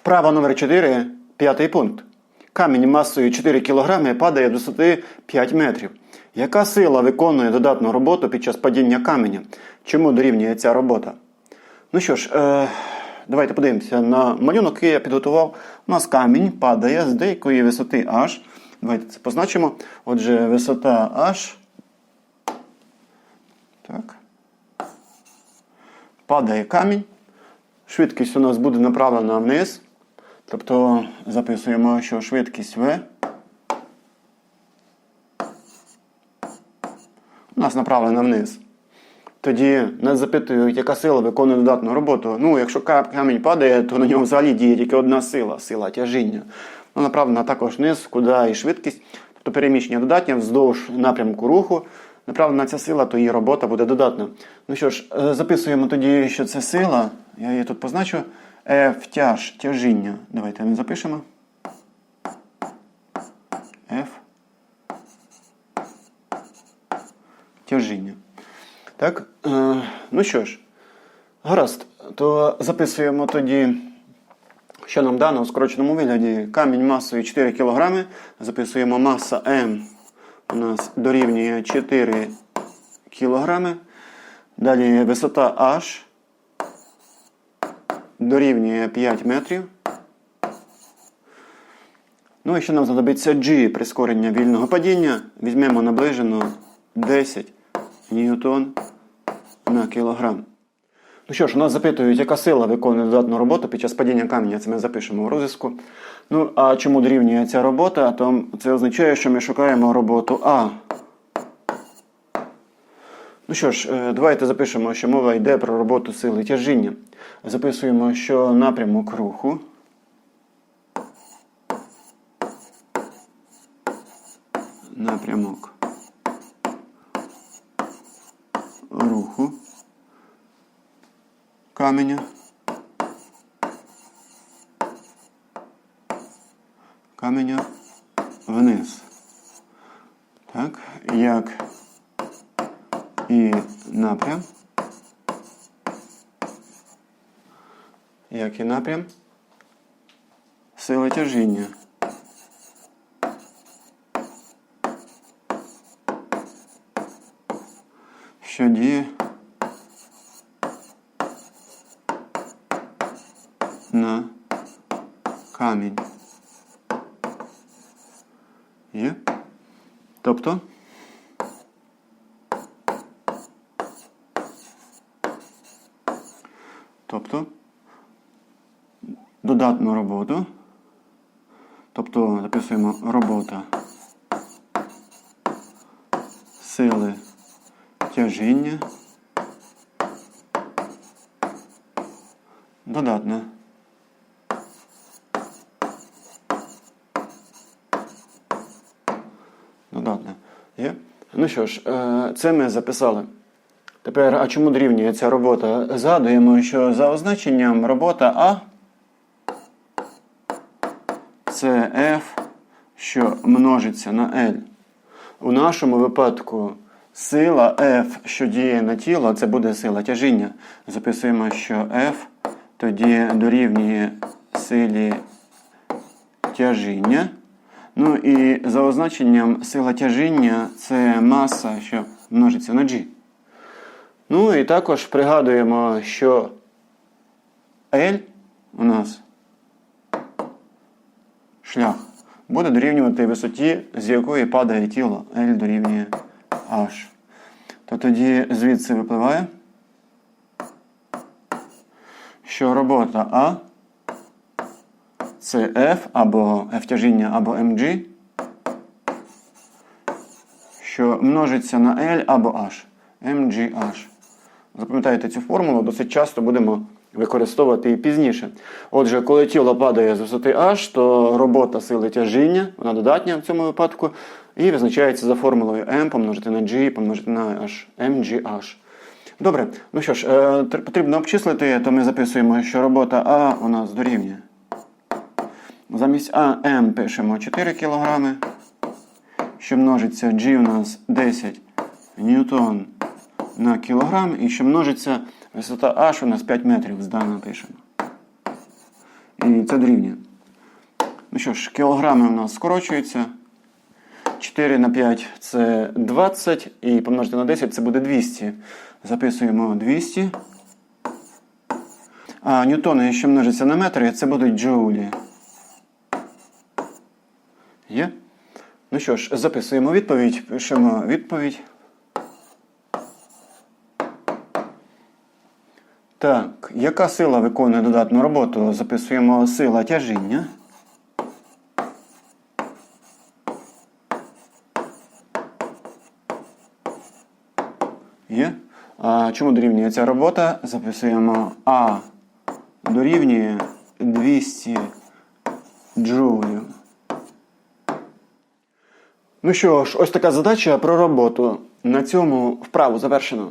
Вправа номер 4, п'ятий пункт. Камінь масою 4 кг падає з висоти 5 метрів. Яка сила виконує додатну роботу під час падіння каменя? Чому дорівнює ця робота? Ну що ж, е, давайте подивимося на малюнок, який я підготував. У нас камінь падає з деякої висоти H. Давайте це позначимо. Отже, висота H. Так. Падає камінь. Швидкість у нас буде направлена вниз. Тобто записуємо, що швидкість V у нас направлена вниз. Тоді нас запитують, яка сила виконує додатну роботу. Ну, якщо камінь падає, то на ньому взагалі діє тільки одна сила сила тяжіння. Вона направлена також вниз, куди і швидкість, тобто переміщення додатнє вздовж напрямку руху. Направлена ця сила, то її робота буде додатна. Ну що ж, е, записуємо тоді, що це сила. Я її тут позначу. F тяж тяжіння. Давайте ми запишемо. F. Тяжіння. Так, е, ну що ж, гаразд, то записуємо тоді, що нам дано у скороченому вигляді. Камінь масою 4 кг. Записуємо маса М у нас дорівнює 4 кг. Далі висота H дорівнює 5 метрів. Ну і ще нам знадобиться G прискорення вільного падіння. Візьмемо наближено 10 ньютон на кілограм. Ну що ж, у нас запитують, яка сила виконує додатну роботу під час падіння каменя. Це ми запишемо в розв'язку. Ну, а чому дорівнює ця робота? То це означає, що ми шукаємо роботу А. Ну що ж, е, давайте запишемо, що мова йде про роботу сили тяжіння. Записуємо, що напрямок руху. Напрямок руху каменя. Каменя вниз. Так, як і напрям. Як і напрям сили тяжіння. Що діє на камінь. Є? Тобто додатну роботу. Тобто записуємо робота сили тяжіння. Додатна. Додатна. Є? Ну що ж, е, це ми записали. Тепер, а чому дорівнює ця робота? Згадуємо, що за означенням робота А це F, що множиться на L. У нашому випадку сила F, що діє на тіло, це буде сила тяжіння. Записуємо, що F тоді дорівнює силі тяжіння. Ну і за означенням сила тяжіння це маса, що множиться на G. Ну і також пригадуємо, що L у нас шлях буде дорівнювати висоті, з якої падає тіло. L дорівнює H. То тоді звідси випливає, що робота А це F або F тяжіння або mg, що множиться на L або H. mgh. Запам'ятайте цю формулу, досить часто будемо використовувати її пізніше. Отже, коли тіло падає з висоти H, то робота сили тяжіння, вона додатня в цьому випадку, і визначається за формулою M помножити на G помножити на H, mgh. Добре, ну що ж, е, потрібно обчислити, то ми записуємо, що робота А у нас дорівнює. Замість А М пишемо 4 кг, що множиться G у нас 10 ньютон на кілограм, і що множиться висота H у нас 5 метрів, здано пишемо. І це дорівнює. Ну що ж, кілограми у нас скорочуються. 4 на 5 це 20, і помножити на 10 це буде 200. Записуємо 200. А ньютони, що множиться на метри, це будуть джоулі. Є? Ну що ж, записуємо відповідь, пишемо відповідь. Так, яка сила виконує додатну роботу? Записуємо сила тяжіння. Є. А чому дорівнює ця робота? Записуємо А дорівнює 200 джоулів. Ну що ж, ось така задача про роботу. На цьому вправу завершено.